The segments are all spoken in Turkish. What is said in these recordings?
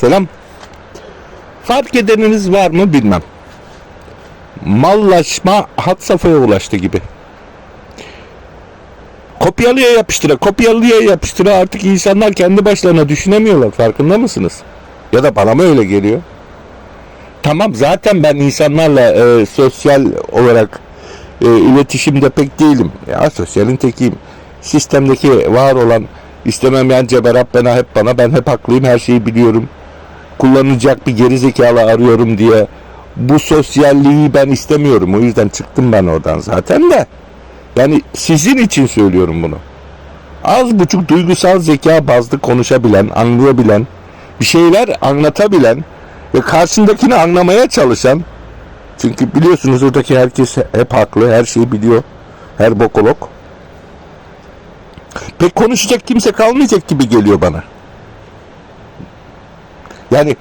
Selam. Fark edeniniz var mı bilmem. Mallaşma hat safhaya ulaştı gibi. Kopyalıya yapıştıra, kopyalıya yapıştıra artık insanlar kendi başlarına düşünemiyorlar. Farkında mısınız? Ya da bana mı öyle geliyor? Tamam zaten ben insanlarla e, sosyal olarak e, iletişimde pek değilim. Ya sosyalin tekiyim. Sistemdeki var olan istemem yani Cebe Rabbena hep bana ben hep haklıyım her şeyi biliyorum. Kullanacak bir geri zekalı arıyorum diye bu sosyalliği ben istemiyorum. O yüzden çıktım ben oradan zaten de. Yani sizin için söylüyorum bunu. Az buçuk duygusal zeka bazlı konuşabilen, anlayabilen, bir şeyler anlatabilen ve karşındakini anlamaya çalışan çünkü biliyorsunuz oradaki herkes hep haklı, her şeyi biliyor. Her bokolog. Pek konuşacak kimse kalmayacak gibi geliyor bana. Yani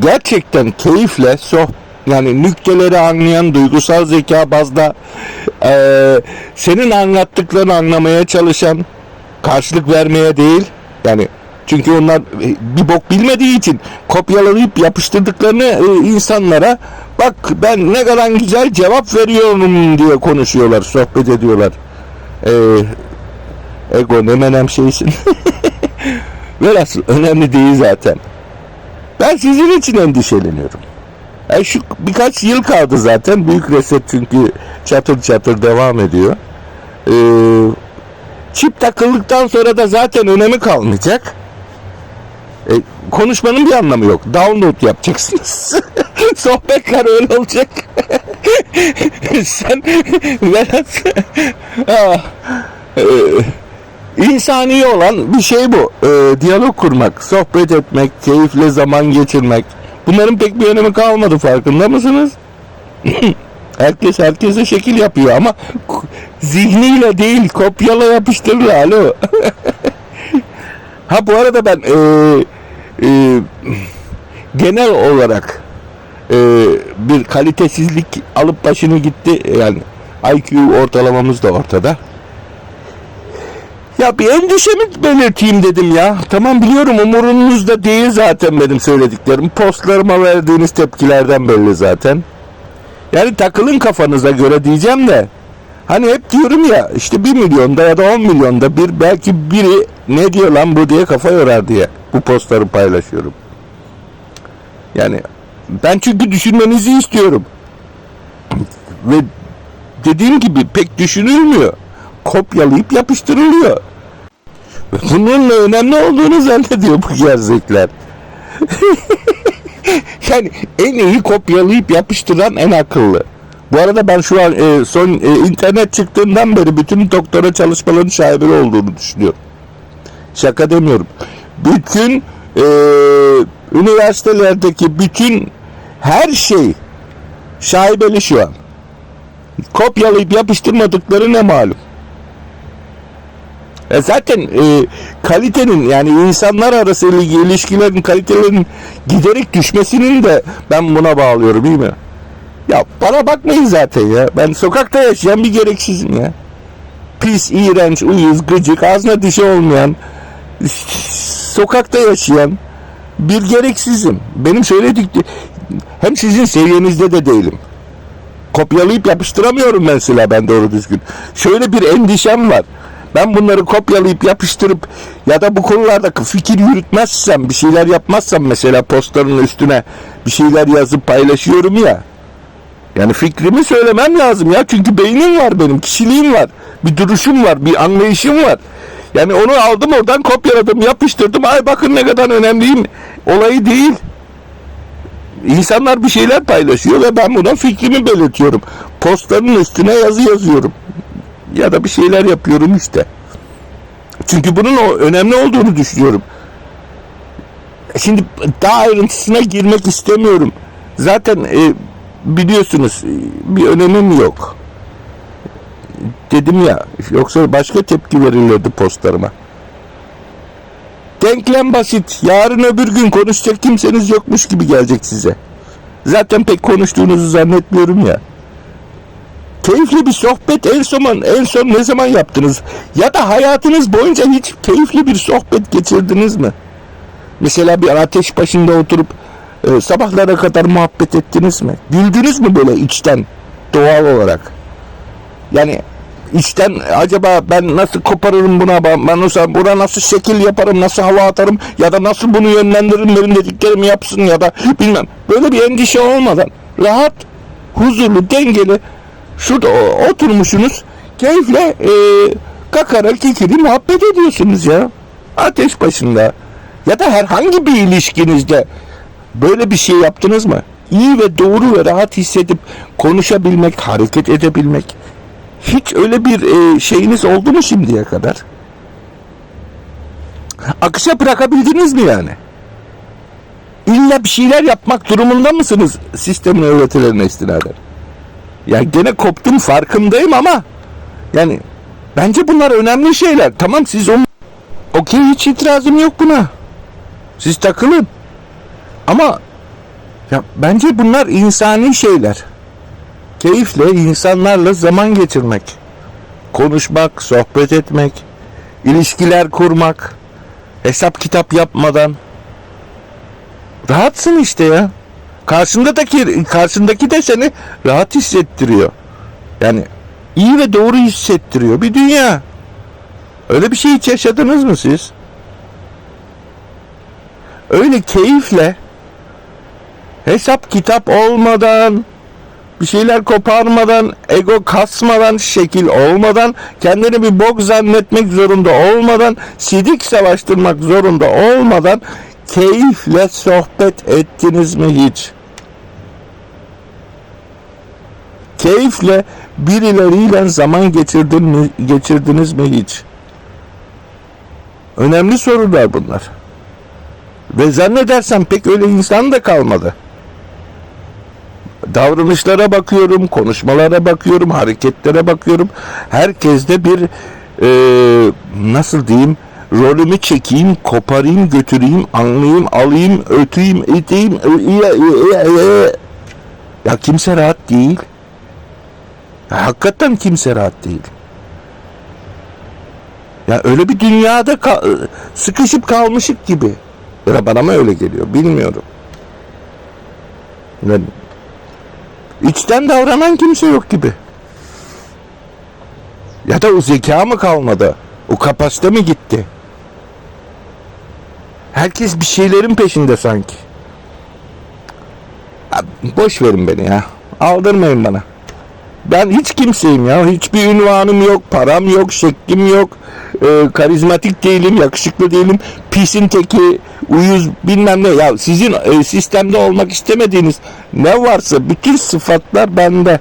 gerçekten keyifle soh yani nükteleri anlayan duygusal zeka bazda eee, senin anlattıklarını anlamaya çalışan karşılık vermeye değil yani çünkü onlar e, bir bok bilmediği için kopyalayıp yapıştırdıklarını e, insanlara bak ben ne kadar güzel cevap veriyorum diye konuşuyorlar, sohbet ediyorlar. E, ego ne menem şeysin. Velhasıl önemli değil zaten. Ben sizin için endişeleniyorum. E şu birkaç yıl kaldı zaten. Büyük reset çünkü çatır çatır devam ediyor. Ee, çip takıldıktan sonra da zaten önemi kalmayacak. E, konuşmanın bir anlamı yok. Download yapacaksınız. Sohbetler öyle olacak. Sen Vedat Ah, e, insani olan bir şey bu. E, diyalog kurmak, sohbet etmek, keyifle zaman geçirmek. Bunların pek bir önemi kalmadı farkında mısınız? Herkes herkese şekil yapıyor ama zihniyle değil kopyala yapıştırla alo. ha bu arada ben e, e, genel olarak e, bir kalitesizlik alıp başını gitti yani IQ ortalamamız da ortada. Ya bir endişemi belirteyim dedim ya. Tamam biliyorum umurunuzda değil zaten benim söylediklerim. Postlarıma verdiğiniz tepkilerden belli zaten. Yani takılın kafanıza göre diyeceğim de. Hani hep diyorum ya işte 1 milyonda ya da 10 milyonda bir belki biri ne diyor lan bu diye kafa yorar diye bu postları paylaşıyorum. Yani ben çünkü düşünmenizi istiyorum. Ve dediğim gibi pek düşünülmüyor. Kopyalayıp yapıştırılıyor. Ve Bunun önemli olduğunu zannediyor bu gerzekler. yani en iyi kopyalayıp yapıştıran en akıllı. Bu arada ben şu an e, son e, internet çıktığından beri bütün doktora çalışmaların şaibeli olduğunu düşünüyorum. Şaka demiyorum. Bütün e, üniversitelerdeki bütün her şey şaibeli şu an. Kopyalayıp yapıştırmadıkları ne malum. E zaten e, kalitenin yani insanlar arası il- ilişkilerin kalitelerinin giderek düşmesinin de ben buna bağlıyorum değil mi? Ya bana bakmayın zaten ya. Ben sokakta yaşayan bir gereksizim ya. Pis, iğrenç, uyuz, gıcık, ağzına dişi olmayan, sokakta yaşayan bir gereksizim. Benim söyledik hem sizin seviyenizde de değilim. Kopyalayıp yapıştıramıyorum mesela ben doğru düzgün. Şöyle bir endişem var. Ben bunları kopyalayıp yapıştırıp ya da bu konularda fikir yürütmezsem, bir şeyler yapmazsam mesela posterın üstüne bir şeyler yazıp paylaşıyorum ya. Yani fikrimi söylemem lazım ya. Çünkü beynim var benim, kişiliğim var. Bir duruşum var, bir anlayışım var. Yani onu aldım oradan kopyaladım, yapıştırdım. Ay bakın ne kadar önemliyim. Olayı değil. İnsanlar bir şeyler paylaşıyor ve ben buna fikrimi belirtiyorum. Postların üstüne yazı yazıyorum. Ya da bir şeyler yapıyorum işte. Çünkü bunun o önemli olduğunu düşünüyorum. Şimdi daha ayrıntısına girmek istemiyorum. Zaten e, biliyorsunuz e, bir önemim yok. Dedim ya yoksa başka tepki verilirdi postlarıma. Denklem basit. Yarın öbür gün konuşacak kimseniz yokmuş gibi gelecek size. Zaten pek konuştuğunuzu zannetmiyorum ya. Keyifli bir sohbet en son en son ne zaman yaptınız? Ya da hayatınız boyunca hiç keyifli bir sohbet geçirdiniz mi? Mesela bir ateş başında oturup e, sabahlara kadar muhabbet ettiniz mi? Güldünüz mü böyle içten doğal olarak? Yani içten acaba ben nasıl koparırım buna ben, olsam buna nasıl şekil yaparım nasıl hava atarım ya da nasıl bunu yönlendiririm benim dediklerimi yapsın ya da bilmem böyle bir endişe olmadan rahat huzurlu dengeli şurada oturmuşsunuz keyifle e, kakara kikiri muhabbet ediyorsunuz ya ateş başında ya da herhangi bir ilişkinizde böyle bir şey yaptınız mı? İyi ve doğru ve rahat hissedip konuşabilmek, hareket edebilmek. Hiç öyle bir e, şeyiniz oldu mu şimdiye kadar? Akışa bırakabildiniz mi yani? İlla bir şeyler yapmak durumunda mısınız sistemin öğretilerine istinaden? Ya gene koptum farkındayım ama yani bence bunlar önemli şeyler. Tamam siz onu okey hiç itirazım yok buna. Siz takılın. Ama ya bence bunlar insani şeyler. Keyifle insanlarla zaman geçirmek, konuşmak, sohbet etmek, ilişkiler kurmak, hesap kitap yapmadan rahatsın işte ya. Karşındaki karşındaki de seni rahat hissettiriyor. Yani iyi ve doğru hissettiriyor bir dünya. Öyle bir şey hiç yaşadınız mı siz? Öyle keyifle hesap kitap olmadan bir şeyler koparmadan, ego kasmadan, şekil olmadan, kendini bir bok zannetmek zorunda olmadan, sidik savaştırmak zorunda olmadan keyifle sohbet ettiniz mi hiç? Keyifle birileriyle zaman geçirdin mi, geçirdiniz mi hiç? Önemli sorular bunlar. Ve zannedersem pek öyle insan da kalmadı. Davranışlara bakıyorum, konuşmalara bakıyorum, hareketlere bakıyorum. Herkeste bir e, nasıl diyeyim rolümü çekeyim, koparayım, götüreyim, anlayayım, alayım, öteyim, e- e. Ya kimse rahat değil. Ya hakikaten kimse rahat değil. Ya öyle bir dünyada ka- sıkışıp kalmışık gibi. Ya bana mı öyle geliyor bilmiyorum. Yani içten davranan kimse yok gibi. Ya da o zeka mı kalmadı? O kapasite mi gitti? Herkes bir şeylerin peşinde sanki. Boş verin beni ya. Aldırmayın bana. Ben hiç kimseyim ya. Hiçbir ünvanım yok, param yok, şeklim yok. Ee, karizmatik değilim, yakışıklı değilim. Pisin teki, uyuz bilmem ne. Ya sizin e, sistemde olmak istemediğiniz ne varsa bütün sıfatlar bende.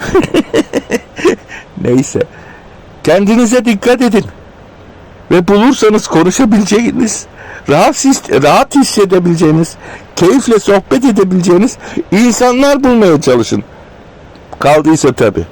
Neyse. Kendinize dikkat edin. Ve bulursanız konuşabileceğiniz, rahat, rahat hissedebileceğiniz, keyifle sohbet edebileceğiniz insanlar bulmaya çalışın. Kaldıysa tabi.